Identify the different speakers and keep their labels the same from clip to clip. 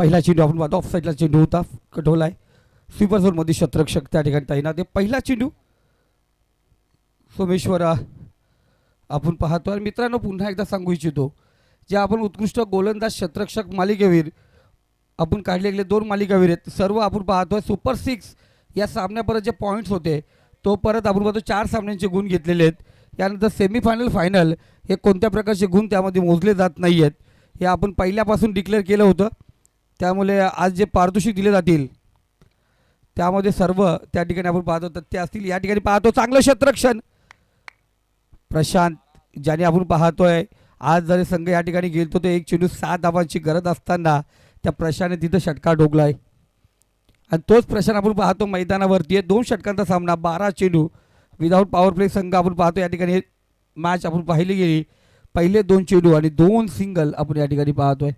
Speaker 1: पहिला चेंडू आपण पाहतो. ऑफ साईडला चेंडू होता. कटोला आहे. स्वीपर झोनमध्ये शतरक्षक त्या ठिकाणी तैनात आहे. पहिला चेंडू सोमेश्वर आपण पाहतो. आणि मित्रांनो पुन्हा एकदा सांगू इच्छितो जे आपण उत्कृष्ट गोलंदाज शतरक्षक मालिकेवीर आपण काढले गेले दोन मालिकावीर आहेत. सर्व आपण पाहतोय सुपर सिक्स या सामन्यापर्यंत जे पॉईंट्स होते तो परत आपण पाहतो. चार सामन्यांचे गुण घेतलेले आहेत. यानंतर सेमीफायनल फायनल हे कोणत्या प्रकारचे गुण त्यामध्ये मोजले जात नाही आहेत हे आपण पहिल्यापासून डिक्लेअर केलं होतं. त्यामुळे आज जे पारितोषिक दिले जातील त्यामध्ये सर्व त्या ठिकाणी आपण पाहतो तथ्य असतील या ठिकाणी पाहतो चांगलं क्षेत्ररक्षण. प्रशांत ज्याने आपण पाहतोय आज जरी संघ या ठिकाणी गेलतो तो एक चेंडू सात धावांची गरज असताना त्या प्रशाने तिथं षटकार ठोकलाय. आणि तोच प्रशांत आपण पाहतो मैदानावरती आहे दोन षटकांचा सामना बारा चेंडू. विदाऊट पॉवर प्ले संघ आपण पाहतो या ठिकाणी मॅच आपण पाहिली गेली. पहिले दोन चेंडू आणि दोन सिंगल आपण या ठिकाणी पाहतोय.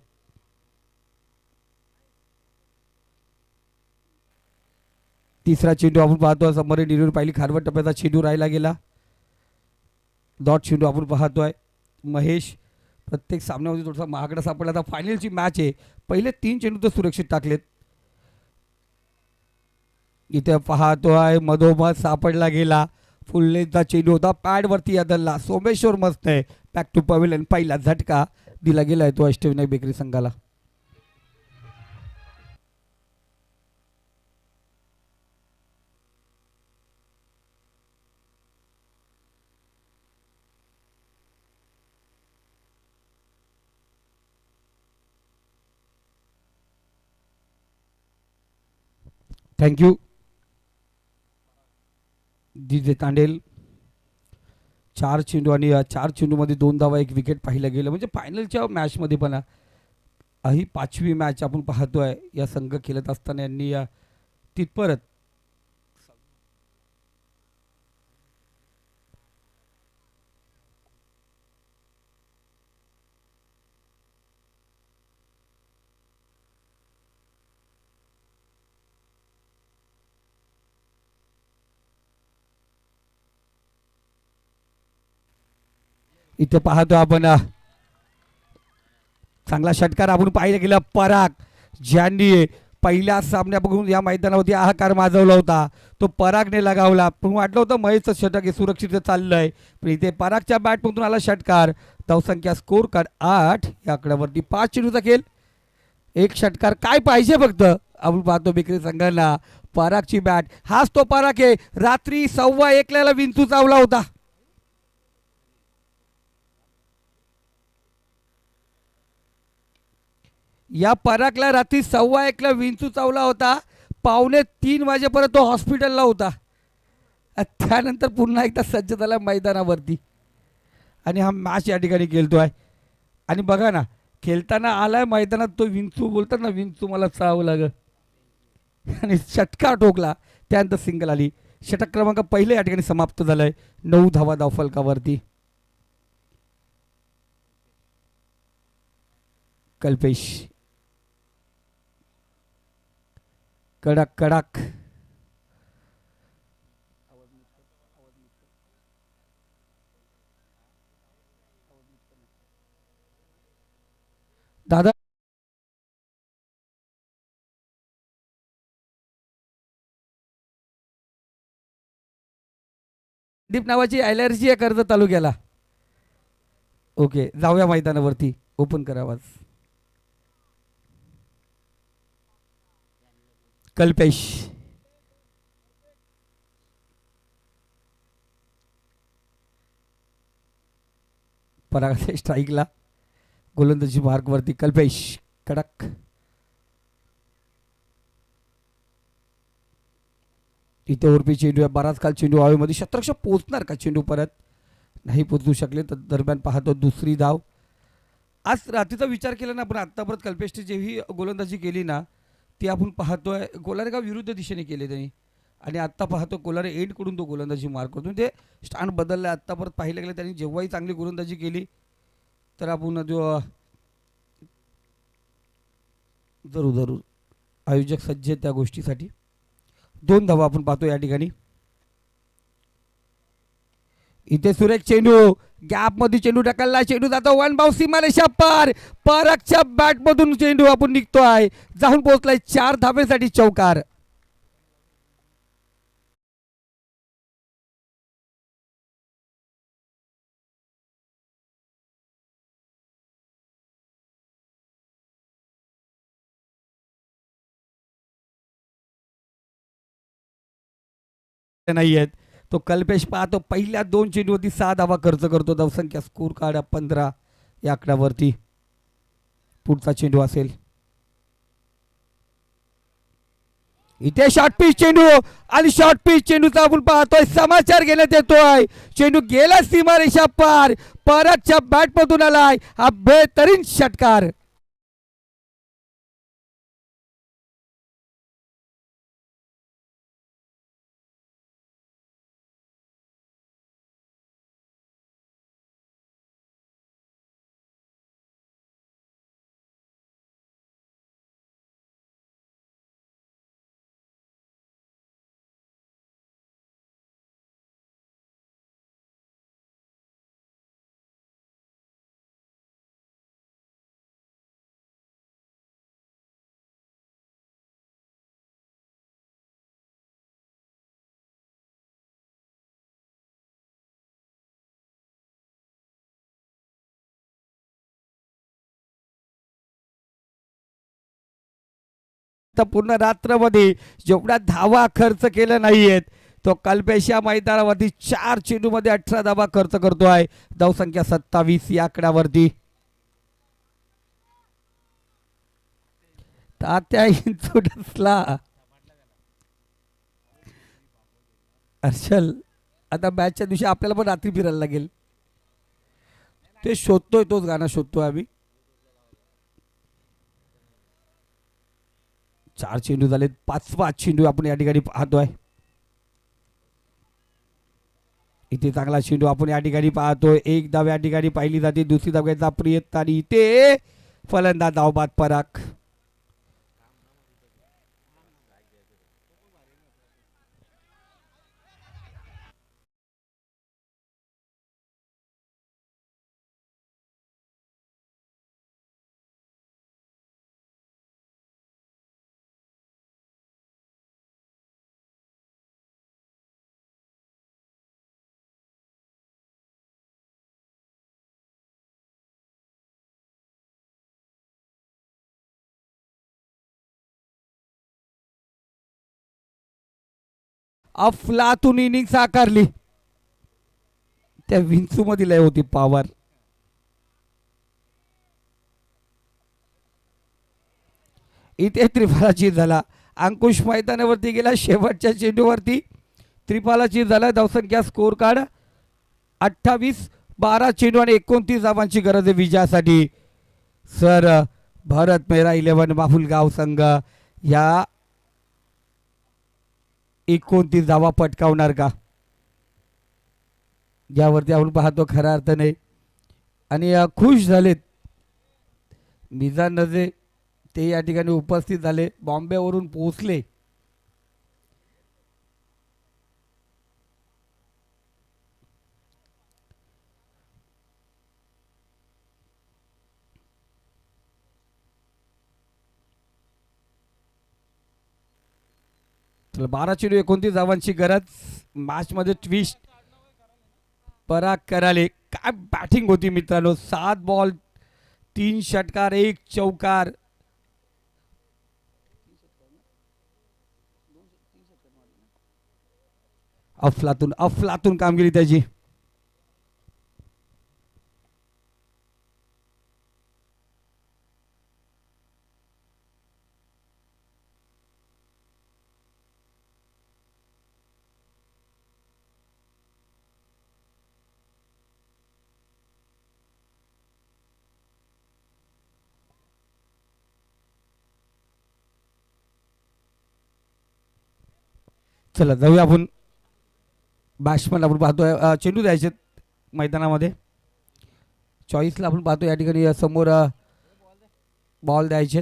Speaker 1: तिसरा चेंडू आपण पाहतो समोर डिलिव्हरी पाहिली खारवट टप्प्याचा चेंडू राहिला गेला. डॉट चेंडू आपण पाहतोय. महेश प्रत्येक सामन्यामध्ये थोडासा महागडा सापडला. आता फायनलची मॅच आहे. पहिले तीन चेंडू तर सुरक्षित टाकलेत. इथे पाहतोय. मधोमध सापडला गेला. फुल्लेचा चेंडू होता. पॅडवरती यादलला सोमेश्वर मस्त आहे. बॅक टू पवेलियन पहिला झटका दिला गेला आहे तो अष्टविनायक बेकरी संघाला. थँक्यू दिजे तांडेल चार चेंडू आणि या चार चेंडूमध्ये दोन धावा एक विकेट पाहिलं गेलं. म्हणजे फायनलच्या मॅचमध्ये पण ही पाचवी मॅच आपण पाहतो आहे या संघ खेळत असताना यांनी या तिथपर्यंत इथे पाहतो आपण चांगला षटकार आपण पाहिलं गेला पराग. ज्यांनी पहिल्या सामन्या बघून या मैदानावरती आहाकार माजवला होता तो परागने लगावला. पण वाटलं होतं महेशचं षटक हे सुरक्षित चाललंय. पण इथे परागच्या बॅटमधून आला षटकार. धावसंख्या स्कोर कार्ड आठ. या आकड्यावरती पाच चेंडूचा खेळ. एक षटकार काय पाहिजे फक्त? आपण पाहतो बिक्री संघाला परागची बॅट. हाच तो पराग आहे. रात्री सव्वा एकल्याला विंचू चावला होता. या परागला रात्री सव्वा एकला विंचू चावला होता. पावणे तीन वाजेपर्यंत तो हॉस्पिटलला होता. त्यानंतर पुन्हा एकदा सज्ज झाला मैदानावरती. आणि हा मॅच या ठिकाणी खेळतो आहे. आणि बघा ना खेळताना आलाय मैदानात तो विंचू बोलतात ना विंचू मला चावं लागं आणि षटका ठोकला त्यानंतर सिंगल आली. षटक क्रमांक पहिलं या ठिकाणी समाप्त झालंय. नऊ धावा धावफलकावरती. कल्पेश. कडक कडक. दादा. दीप नावाची ॲलर्जी आहे कर्ज तालुक्याला. ओके जाऊया मैदानावरती. ओपन करावाच कल्पेश. परागते स्ट्राईकला गोलंदाजी मार्गवरती कल्पेश. कडक. इथे उर्फी चेंडू आहे. बराच काल चेंडू हवेमध्ये शतरक्ष पोचणार का चेंडू परत? नाही पोचू शकले तर दरम्यान पाहतो दुसरी धाव. आज रात्रीचा विचार केला ना आपण परत कल्पेशने जेही गोलंदाजी केली ना ती आपण पाहतोय. कोलारेगाव विरुद्ध दिशेने केले त्यांनी. आणि आत्ता पाहतो कोलारे एंडकडून तो गोलंदाजी मार करतो. ते स्टँड आहे आत्ता परत पाहिलं गेलं त्यांनी जेव्हाही चांगली गोलंदाजी केली तर आपण जो जरूर जरूर आयोजक सज्ज आहेत त्या गोष्टीसाठी. दोन धावा आपण पाहतो या ठिकाणी. इथे सुरेख चेंडू. गॅपमध्ये चेंडू ढकलला. चेंडू जातो. वन बाऊ सीमारेषा पार परकच्या बॅट मधून चेंडू आपण निघतोय. जाऊन पोहोचलाय चार धाबेसाठी चौकार. नाही आहेत तो कल्पेश पाहतो पहिल्या दोन चेंडूवरती सहा धावा खर्च करतो. धावसंख्या स्कोर कार्ड पंधरा या आकड्यावरती. पुढचा चेंडू असेल. इथे शॉर्ट पीच चेंडू आणि शॉर्ट पीच चेंडूचा आपण पाहतोय समाचार घेण्यात येतोय. चेंडू गेला सीमारेषा पार. परतच्या बॅट मधून आलाय हा बेहतरीन षटकार. तर पूर्ण रात्रमध्ये जेवढा धावा खर्च केल्या नाहीयेत तो कल्पेशा मैदानावरती चार चेंडूमध्ये अठरा धावा खर्च करतो आहे. धावसंख्या सत्तावीस या आकड्यावरती. तात्या इंचू डसला हर्षल आता मॅचच्या दिवशी आपल्याला पण रात्री फिरायला लागेल. ते शोधतोय तोच गाणं शोधतोय आम्ही. चार चेंडू झालेत. पाच पाच चेंडू आपण या ठिकाणी पाहतोय. इथे चांगला चेंडू आपण या ठिकाणी पाहतोय. एक धाव या ठिकाणी पाहिली जाते. दुसरी धाव घ्यायचा प्रयत्न आणि इथे फलंदाज धावबाद पराक अफलातून इनिंग साकारली त्या विंचू लय होती पावर इथे त्रिफालाची झाला. अंकुश मैदानावरती गेला. शेवटच्या चेंडूवरती त्रिपालाची झाला. धावसंख्या स्कोर कार्ड अठ्ठावीस बारा चेंडू आणि एकोणतीस धावांची गरज आहे विजयासाठी. सर भारत मेरा इलेव्हन बाहुलगाव संघ या एकोणतीस धावा पटकावणार का? ज्यावरती आपण पाहतो खऱ्या अर्थाने आणि खुश झालेत. मिजान नजे ते या ठिकाणी उपस्थित झाले. बॉम्बेवरून पोहोचले. तर बारा चेडू एकोणतीस धावांची गरज. मॅचमध्ये ट्विस्ट पराग कराले. काय बॅटिंग होती मित्रांनो. सात बॉल तीन षटकार एक चौकार. अफलातून अफलातून कामगिरी त्याची. चला जाऊया आपण. बॅट्समन आपण पाहतोय. चेंडू द्यायचे मैदानामध्ये. चॉईसला आपण पाहतो या ठिकाणी समोर बॉल द्यायचे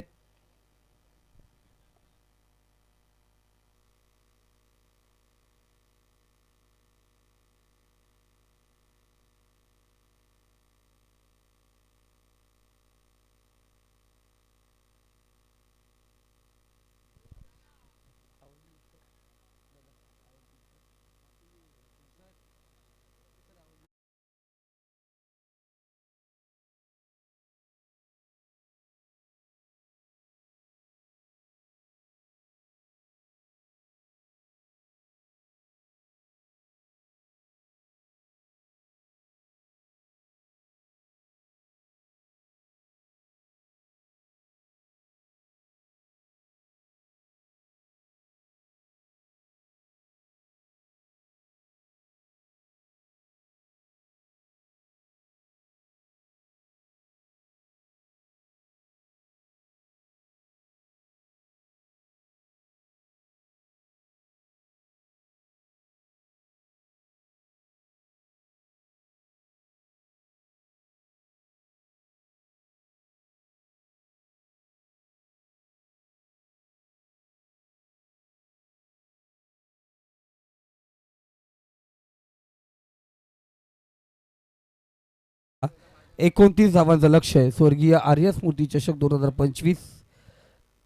Speaker 1: एकोणतीस धावांचं लक्ष आहे. स्वर्गीय आर्य स्मृती चषक दोन हजार पंचवीस.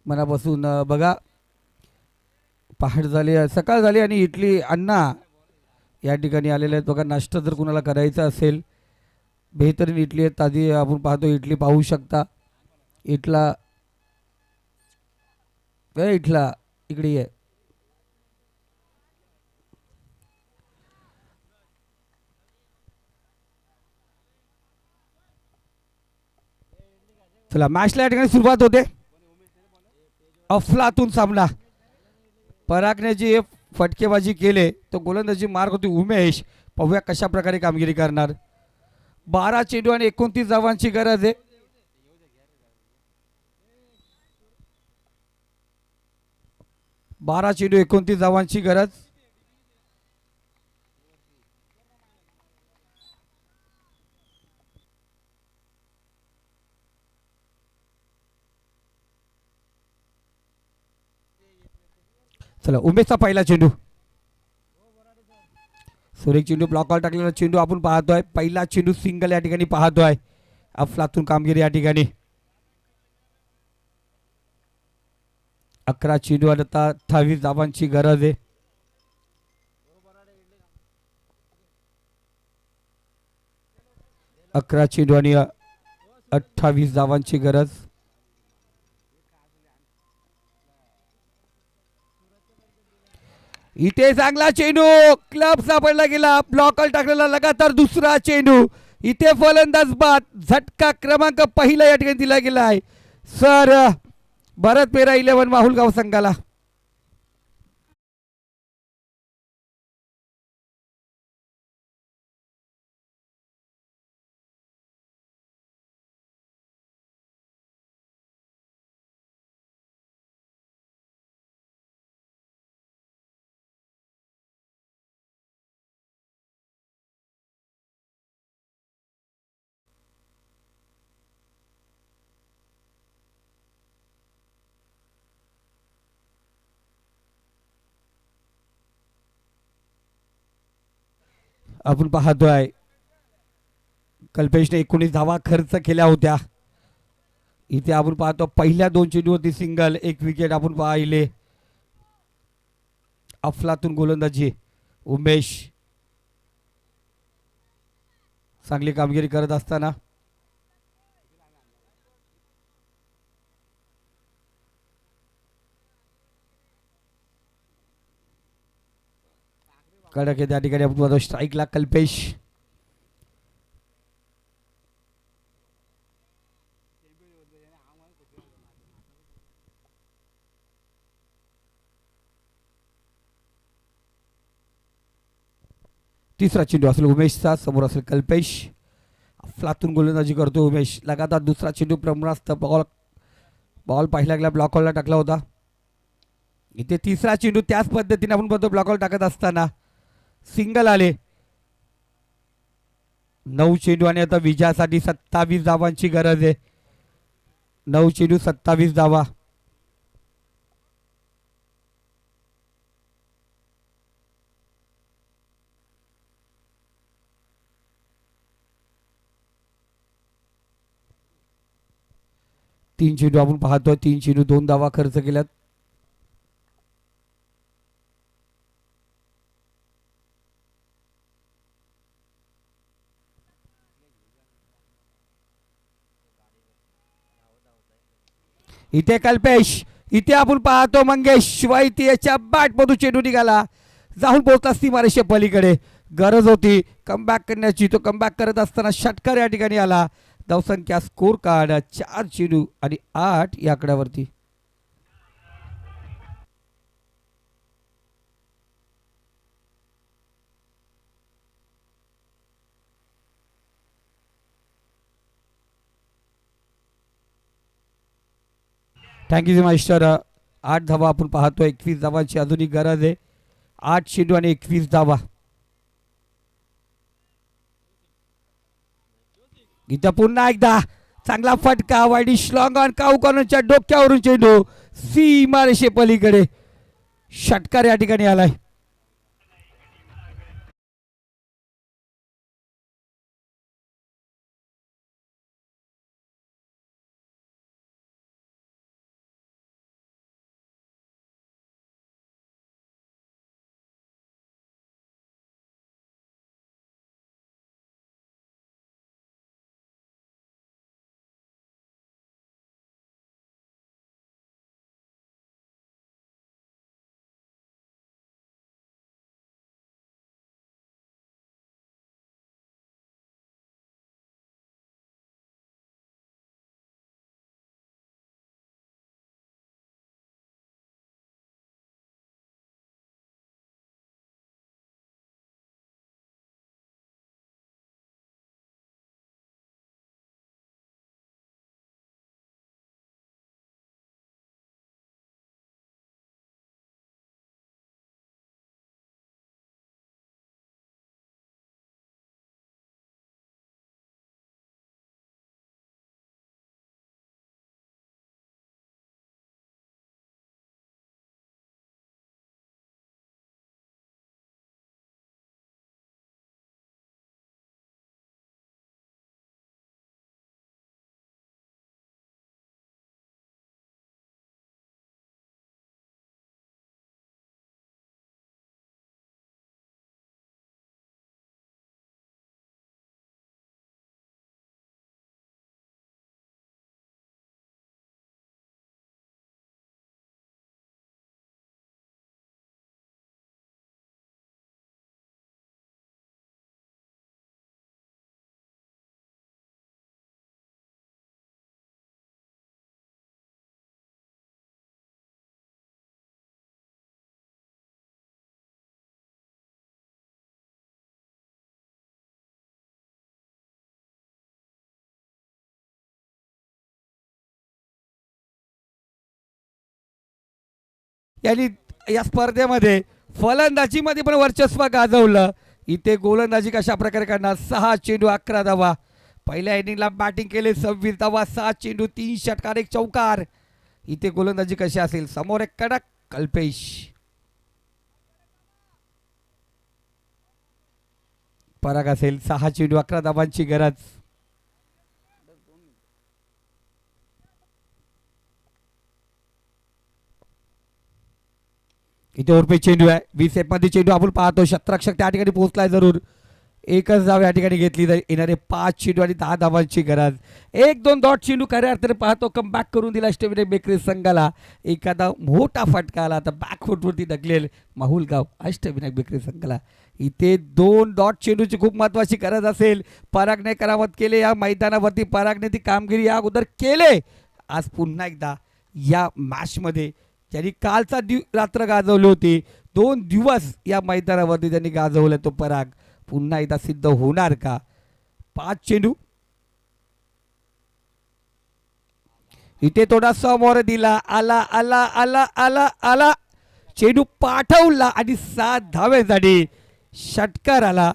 Speaker 1: मनापासून बघा पहाट झाली सकाळ झाली आणि इटली अण्णा या ठिकाणी आलेले आहेत. बघा नाश्ता जर कुणाला करायचा असेल बेहतरीन इटली आहेत. ताजी आपण पाहतो इडली पाहू शकता. इटला इटला इकडे आहे चला मॅचला या ठिकाणी सुरुवात होते. अफलातून सामना. परागने जे फटकेबाजी केले तो गोलंदाजी मार्ग होती उमेश. पाहूया कशा प्रकारे कामगिरी करणार. बारा चेंडू आणि एकोणतीस धावांची गरज आहे. बारा चेंडू एकोणतीस धावांची गरज. चला उमेशचा पहिला चेंडू. सुरेख चेंडू ब्लॉकवर टाकलेला चेंडू आपण पाहतोय. पहिला चेंडू सिंगल या ठिकाणी पाहतोय. अफलातून कामगिरी या ठिकाणी. अकरा चेंडू आणि आता. अठ्ठावीस धावांची गरज आहे. अकरा चेंडू आणि अठ्ठावीस धावांची गरज. इथे चांगला चेंडू क्लब सापडला गेला. ब्लॉकल टाकलेला लगातार दुसरा चेंडू इथे फलंदाज बाद झटका क्रमांक पहिला या ठिकाणी दिला गेला आहे. सर भरत पेरा इलेव्हन माहुलगाव संघाला आपण पाहतोय कल्पेशने एकोणीस धावा खर्च केल्या होत्या. इथे आपण पाहतो पहिल्या दोन चेंडूवरती सिंगल एक विकेट आपण पाहिले. अफलातून गोलंदाजी उमेश. चांगली कामगिरी करत असताना कडक त्या ठिकाणी आपण स्ट्राईकला कल्पेश तिसरा चेंडू असेल उमेशचा समोर असेल कल्पेश फ्लातून गोलंदाजी करतो उमेश लगातार दुसरा चेंडू प्रमाणास्त बॉल बॉल पहिल्या गेला ब्लॉकॉलला टाकला होता इथे तिसरा चेंडू त्याच पद्धतीने आपण बघतो ब्लॉकॉल टाकत असताना सिंगल आले. नऊ चेंडू आणि आता विजयासाठी सत्तावीस धावांची गरज आहे. नऊ चेंडू सत्तावीस धावा. तीन चेंडू आपण पाहतोय. तीन चेंडू दोन धावा खर्च केल्यात. इथे कल्पेश इथे आपण पाहतो मंगेश शिवाय इथे याच्या बॅट चेंडू निघाला जाऊन पोहोचला सीमारेषे पलीकडे. गरज होती कमबॅक करण्याची. तो कमबॅक करत असताना षटकार या ठिकाणी आला. धावसंख्या स्कोर कार्ड चार चेंडू आणि आठ या आकड्यावरती. थँक्यू मास्टर आठ धावा आपण पाहतो. एकवीस धावांची अजूनही गरज आहे. आठ चेंडू आणि एकवीस धावा. इथं पुन्हा एकदा चांगला फटका. वाईडी श्लॉंग ऑन काऊ कॉर्नरच्या डोक्यावरून चेंडू. सीमा रेषे पलीकडे षटकार या ठिकाणी आलाय. यांनी या स्पर्धेमध्ये फलंदाजीमध्ये पण वर्चस्व गाजवलं. इथे गोलंदाजी कशा प्रकारे करणार? सहा चेंडू अकरा धावा. पहिल्या इनिंगला बॅटिंग केले सव्वीस धावा सहा चेंडू तीन षटकार एक चौकार. इथे गोलंदाजी कशी असेल? समोर एक कडक कल्पेश. पराग असेल सहा चेंडू अकरा धावांची गरज. इथे ओरपे चेंडू आहे. वीस एपमध्ये चेंडू आपण पाहतो. शत्रक्षक त्या ठिकाणी पोहोचलाय जरूर. एकच धाव या ठिकाणी घेतली जाईल. येणारे पाच चेंडू आणि दहा धावांची गरज. एक दोन डॉट चेंडू खऱ्या अर्थाने पाहतो. कम बॅक करून दिला अष्टविनायक बेकरी संघाला. एखादा मोठा फटका आला तर बॅकफुटवरती ढकलेल माहुलगाव अष्टविनायक बेकरी संघाला. इथे दोन डॉट चेंडूची खूप महत्वाची गरज असेल. परागने करावत केले या मैदानावरती. परागने ती कामगिरी या अगोदर केले. आज पुन्हा एकदा या मॅचमध्ये ज्यांनी कालचा दिव रात्र गाजवली होती दोन दिवस या मैदानावरती त्यांनी गाजवलं तो पराग. पुन्हा एकदा सिद्ध होणार का? पाच चेंडू. इथे थोडा समोर दिला आला आला आला आला आला. चेंडू पाठवला आणि सात धावेसाठी षटकार आला.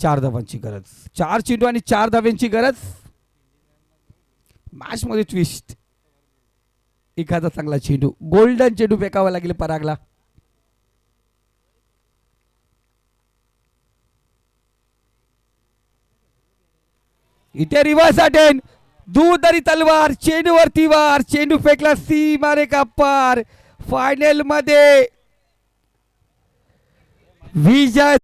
Speaker 1: चार धावांची गरज. चार चेंडू आणि चार धाव्यांची गरज? मॅच मध्ये ट्विस्ट एखादा चांगला चेंडू. गोल्डन चेंडू फेकावा लागेल परागला. इथे रिव्हर्स अटेन दूरदारी तलवार चेंडूवरती वार. चेंडू फेकला सी मारे का पार फायनलमध्ये विजय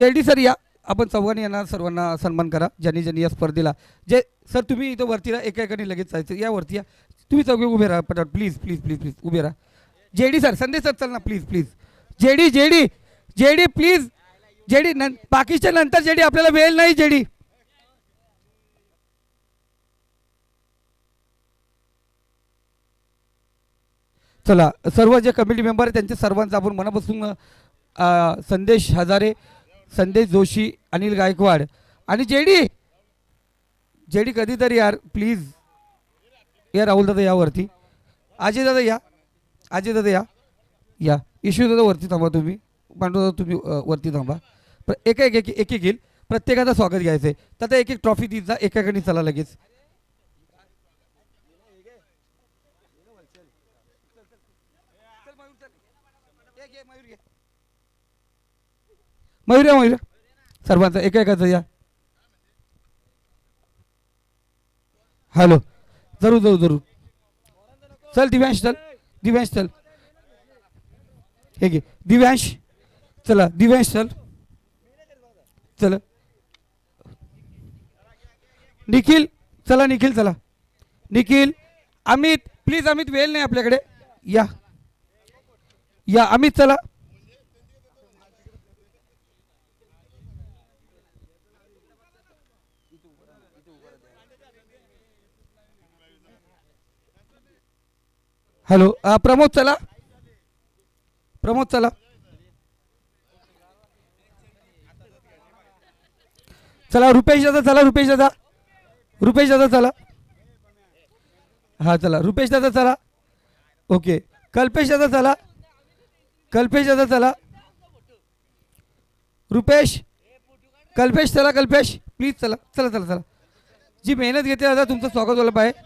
Speaker 1: रेड्डी सर या. आपण चौघांनी यांना सर्वांना सन्मान करा. ज्यांनी ज्यांनी या स्पर्धेला जे सर तुम्ही इथं वरती राहा. एका एकाने लगेच जायचं. या वरती या. तुम्ही चौघे उभे राहा पटाट प्लीज प्लीज प्लीज प्लीज. उभे राहा. जेडी सर संदेश सर चल ना. Please please. JD JD. JD please. JD नं बाकीच्या नंतर जेडी आपल्याला वेळ नाही जेडी. चला. सर्व जे कमिटी मेंबर आहेत त्यांच्या सर्वांचा आपण मनापासून संदेश हजारे संदेश जोशी अनिल गायकवाड आणि जेडी. जेडी कधीतरी यार प्लीज या राहुल दादा या वरती. अजय दादा या. अजय दादा या. या. इशू दादा वरती थांबा तुम्ही. पांडू दादा तुम्ही वरती थांबा. एक एक एक एक येईल. प्रत्येकाचं स्वागत घ्यायचं आहे तर एक एक ट्रॉफी दिसा जा. एकाकडे चला लगेच. मयूर या मयूर सर्वांचा एका एकाचं या. हॅलो जरूर जरूर जरूर. चल दिव्यांश चल. दिव्यांश चल. हे घे. दिव्यांश चला. दिव्यांश चल. चला. निखिल चला निखिल चला. निखिल अमित प्लीज अमित वेळ नाही आपल्याकडे. या. या अमित चला. हॅलो प्रमोद चला. प्रमोद चला. चला रुपेश दादा चला रुपेश दादा. रुपेश दादा चला. हा चला. रुपेश दादा चला. ओके. कल्पेश दादा चला. कल्पेश दादा चला. रुपेश. कल्पेश चला कल्पेश. प्लीज चला चला चला चला. जी मेहनत घेते दादा तुमचं स्वागत झालं पाहिजे.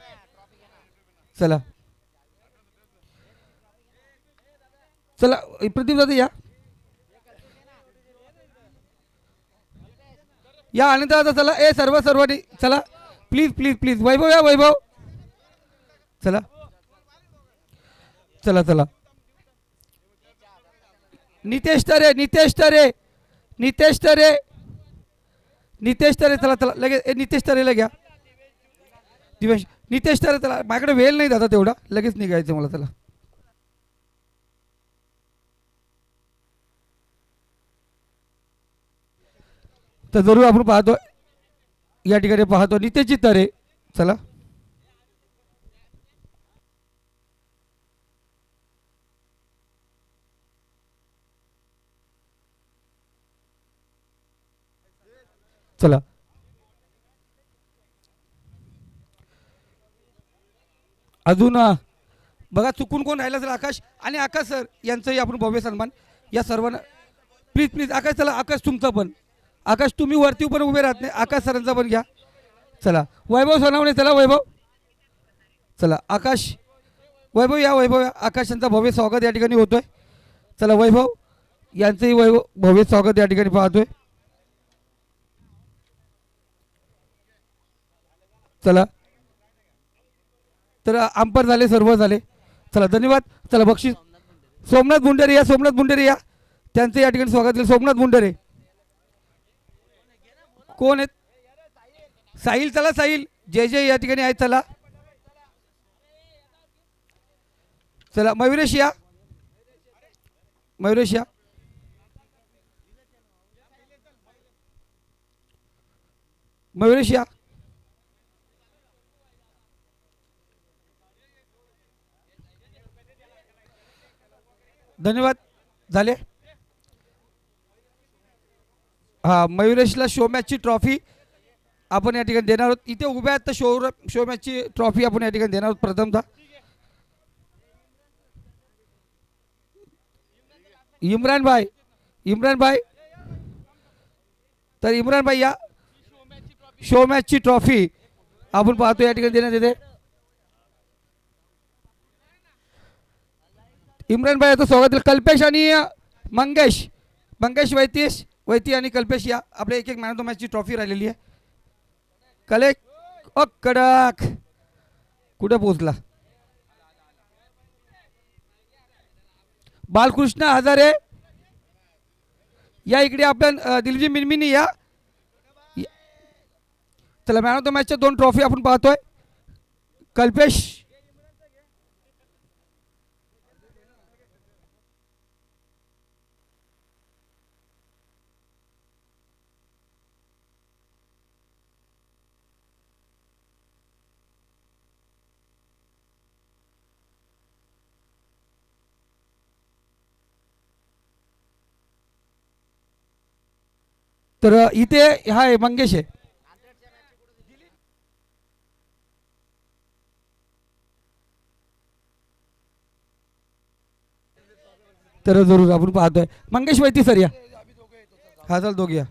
Speaker 1: चला. चला प्रदीप दादा या. या आनंद दादा चला. ए सर्व सर्वांनी चला. प्लीज प्लीज प्लीज वैभव या वैभव. चला. चला चला. नितेश तरे नितेश तरे. नितेश तरे. नितेश तरे चला चला. लगेच ए नितेश तरेला घ्या. दिवेश नितेश तरे चला. माझ्याकडे वेळ नाही दादा तेवढा. लगेच निघायचं मला चला. तर जरूर आपण पाहतो. या ठिकाणी पाहतो. नितेची तरे. चला. चला. अजून बघा चुकून कोण राहिला सर आकाश आणि आकाश सर यांचंही आपण भव्य सन्मान या सर्वांना प्लीज प्लीज आकाश चला आकाश तुमचं पण. आकाश तुम्ही वरती पण उभे राहत नाही. आकाश सरांचा पण घ्या. चला. वैभव सोनावणे चला वैभव. चला आकाश. वैभव या वैभव या. आकाश यांचा भव्य स्वागत या ठिकाणी होतोय. चला वैभव. यांचंही वैभव भव्य स्वागत या ठिकाणी पाहतोय. चला. तर अंपर झाले सर्व झाले. चला धन्यवाद. चला बक्षीस. सोमनाथ बुंडेरे या सोमनाथ बुंडेरे या. त्यांचं या ठिकाणी स्वागत केलं. सोमनाथ बुंडेरे कोण आहेत? साहिल चला साहिल. जय जय या ठिकाणी आहेत चला. चला मयुरेश या. मयुरेश या. मयुरेश या. धन्यवाद. झाले? हा मयुरेशला शो मॅचची ट्रॉफी आपण या ठिकाणी देणार आहोत. इथे उभ्या आहेत तर शो शो मॅचची ट्रॉफी आपण या ठिकाणी देणार आहोत. प्रथमतः इम्रान भाई इम्रान भाई. तर इम्रान भाई या शो मॅचची ट्रॉफी आपण पाहतो या ठिकाणी देण्यात येते. इम्रान भाई याचं स्वागत कल्पेश आणि मंगेश मंगेश वैतीश. वैती आणि कल्पेश या आपल्या एक एक मॅन ऑफ द मॅचची ट्रॉफी राहिलेली आहे कले ओ कडक कुठे पोचला बालकृष्ण हजारे या इकडे आपल्या दिलजी मिनमिनी या। या. चला मॅन ऑफ द मॅचच्या दोन ट्रॉफी आपण पाहतोय। कल्पेश तर इथे हा आहे मंगेश आहे. तर जरूर आपण पाहतोय. मंगेश वैती सर या. हा चल दोघे या.